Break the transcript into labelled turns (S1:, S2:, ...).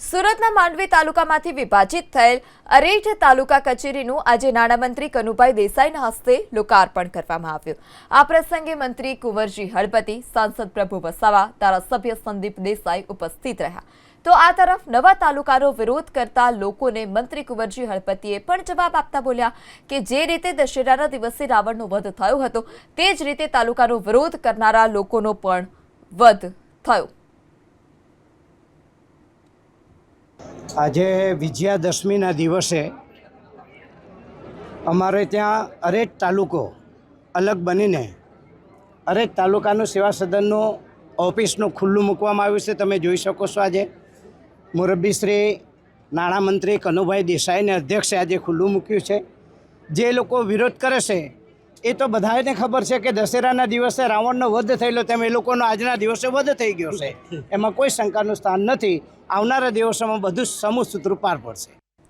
S1: સુરતના માંડવી તાલુકામાંથી વિભાજિત થયેલ અરેઠ તાલુકા કચેરીનું આજે નાણામંત્રી કનુભાઈ દેસાઈના હસ્તે લોકાર્પણ કરવામાં આવ્યું. આ પ્રસંગે મંત્રી કુંવરજી હળપતિ, સાંસદ પ્રભુ વસાવા, ધારાસભ્ય સંદીપ દેસાઈ ઉપસ્થિત રહ્યા. તો આ તરફ નવા તાલુકાનો વિરોધ કરતા લોકોને મંત્રી કુંવરજી હળપતિએ પણ જવાબ આપતા બોલ્યા કે જે રીતે દશેરાના દિવસે રાવણનો વધ થયો હતો, તે જ રીતે તાલુકાનો વિરોધ કરનારા લોકોનો પણ વધ થયો.
S2: આજે વિજયાદશમીના દિવસે અમારે ત્યાં અરેટ તાલુકો અલગ બનીને અરેટ તાલુકાનું સેવા સદનનું ઓફિસનું ખુલ્લું મૂકવામાં આવ્યું છે. તમે જોઈ શકો છો આજે મુરબ્બી શ્રી નાણામંત્રી કનુભાઈ દેસાઈને અધ્યક્ષે આજે ખુલ્લું મૂક્યું છે. જે લોકો વિરોધ કરે છે એ તો બધાને ખબર છે કે દશેરાના દિવસે રાવણનો વધ થયેલો તેમ એ લોકોનો આજના દિવસે વધ થઈ ગયો છે. એમાં કોઈ શંકાનું સ્થાન નથી. આવનારા દિવસોમાં બધું સમૂહ સૂત્રું પાર પડશે.